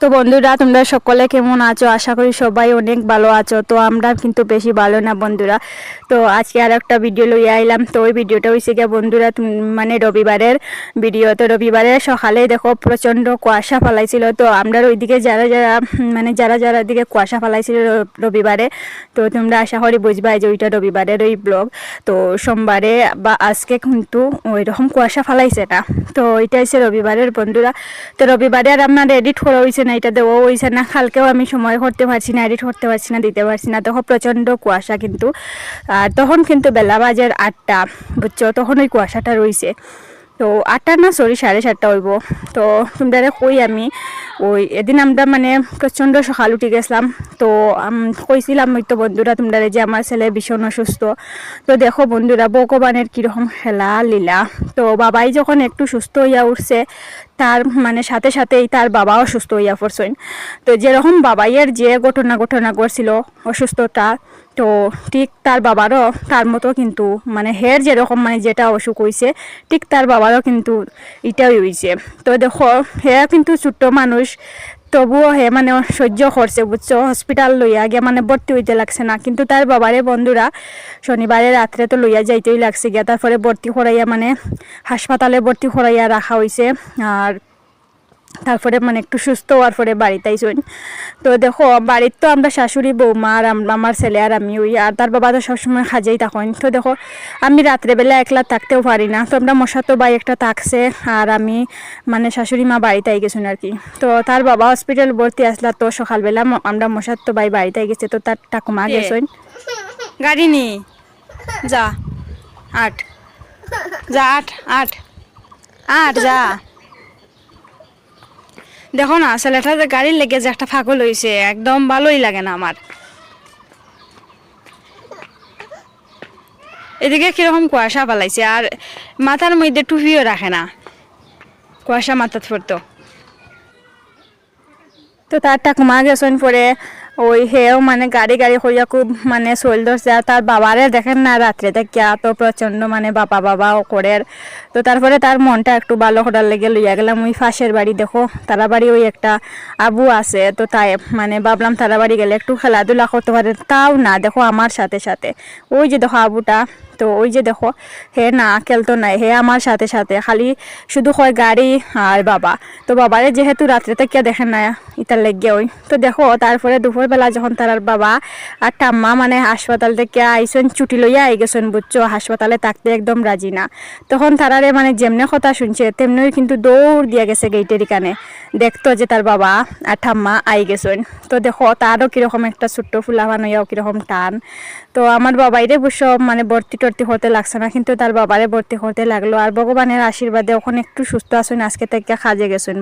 তো বন্ধুরা, তোমরা সকলে কেমন আছো? আশা করি সবাই অনেক ভালো আছো। তো আমরা কিন্তু বেশি ভালো না বন্ধুরা। তো আজকে আর একটা ভিডিও লইয়া আইলাম। তো ওই ভিডিওটা হয়েছে গিয়ে বন্ধুরা মানে রবিবারের ভিডিও তো রবিবারের সকালে দেখো প্রচণ্ড কুয়াশা ফালাইছিল। তো আমরা ওইদিকে যারা যারা মানে যারা যারা দিকে কুয়াশা ফালাইছিল রবিবারে, তো তোমরা আশা করি বুঝবাই যে ওইটা রবিবারের ওই ব্লগ তো সোমবারে বা আজকে কিন্তু ওই রকম কুয়াশা ফালাইছে না। তো ওইটা হচ্ছে রবিবারের বন্ধুরা। তো রবিবারে আর আপনার এডিট করা হয়েছে না, এটা দেওয়া হয়েছে না। কালকেও আমি সময় করতে পারছি না এডিট করতে পারছি না, দিতে পারছি না। তখন প্রচণ্ড কুয়াশা কিন্তু। আর তখন কিন্তু বেলা বাজার আটটা, বুঝছ? তখন ওই কুয়াশাটা রয়েছে তো আটটা না সরি সাড়ে সাতটা হইব। তো তোমরা কই আমি, ওই এদিন আমরা মানে প্রচণ্ড সকাল উঠে গেছিলাম। তো কইছিলাম ওই তো বন্ধুরা তোমরা যে আমার ছেলে ভীষণ অসুস্থ। তো দেখো বন্ধুরা, ভগবানের কীরকম খেলা লীলা। তো বাবাই যখন একটু সুস্থ হইয়া উঠছে তার মানে সাথে সাথেই তার বাবা অসুস্থ হইয়া পড়ছেন। তো যেরকম বাবাইয়ের যে ঘটনা ঘটনা করছিল অসুস্থতা, তো ঠিক তার বাবারও তার মতো কিন্তু মানে হের যেরকম মানে যেটা অসুখ হয়েছে ঠিক তার বাবারও কিন্তু এটাই হয়েছে তো দেখো হে কিন্তু ছোট্ট মানুষ তবুও হে মানে সহ্য করছে, বুঝছ? হসপিটাল লইয়া গিয়া মানে ভর্তি হইতে লাগছে না। কিন্তু তার বাবারে বন্ধুরা শনিবারে রাত্রে তো লইয়া যাইতেই লাগছে গিয়া। তারপরে ভর্তি করাইয়া মানে হাসপাতালে ভর্তি করাইয়া রাখা হয়েছে আর তারপরে মানে একটু সুস্থ হওয়ার পরে বাড়িতে আইসুন তো দেখো বাড়ির তো আমরা শাশুড়ি বৌমা আর আম- আমার ছেলে আর আমি ওই আর তার বাবা তো সবসময় খাজেই তখন তো দেখো আমি রাত্রেবেলা একলা থাকতেও পারি না। তো আমরা মশা তো বাই একটা থাকছে আর আমি মানে শাশুড়ি মা বাড়িতে আই গেছুন আর কি। তো তার বাবা হসপিটাল ভর্তি আসলা তো সকালবেলা আমরা মশার তো বাই বাড়িতে গেছে। তো তার ঠাকুমা গেছুন। গাড়ি নি? যা আট। যা আট আট। আট যা। দেখো না ছেলেটা গাড়ির লেগে যে একটা ফাগল হয়েছে একদম ভালোই লাগে না আমার। এদিকে কীরকম কুয়াশা পালাইছে আর মাথার মধ্যে টুপিও রাখে না। কুয়াশা মাথাত পড়তো তো তার ঠাকুমা গেছেন পরে ওই হেও মানে গাড়ি গাড়ি করিয়া খুব মানে শৈল ধরছে আর তার বাবারে দেখেন না রাত্রে দেখিয়া তো প্রচণ্ড মানে বাবা বাবা ও করে। তো তারপরে তার মনটা একটু ভালো করার লেগে লইয়া গেলাম। ওই ফাঁসের বাড়ি, দেখো তারা বাড়ি ওই একটা আবু আছে। তো তাই মানে ভাবলাম তারা বাড়ি গেলে একটু খেলাধুলা করতে পারে। তাও না, দেখো, আমার সাথে সাথে। ওই যে দেখো আবুটা তো ওই যে দেখো, হে না খেলতো নাই, হে আমার সাথে সাথে, খালি শুধু হয় গাড়ি আর বাবা। তো বাবারে যেহেতু রাত্রে থেকে দেখেন না ইতার লেগে ওই। তো দেখো, তারপরে দুপুরবেলা যখন তার বাবা আর ঠাম্মা মানে হাসপাতাল থেকে আইসন, ছুটি লইয়া আই গেছেন বুঝছ, হাসপাতালে থাকতে একদম রাজি না। তখন তারারে মানে যেমনে কথা শুনছে তেমনি কিন্তু দৌড় দিয়া গেছে গেইটের কানে। দেখতো যে তার বাবা আর ঠাম্মা আই গেছেন। তো দেখো, তারও কীরকম একটা ছোট্ট ফুলা বানাইয়াও কীরকম টান। তো আমার বাবাইরে অবশ্য মানে ভর্তি হতে লাগছে না, কিন্তু তার বাবারে ভর্তি হতে লাগল। আর ভগবানের আশীর্বাদে ওখানে একটু সুস্থ আসুন আজকে থেকে খাজে গেছেন।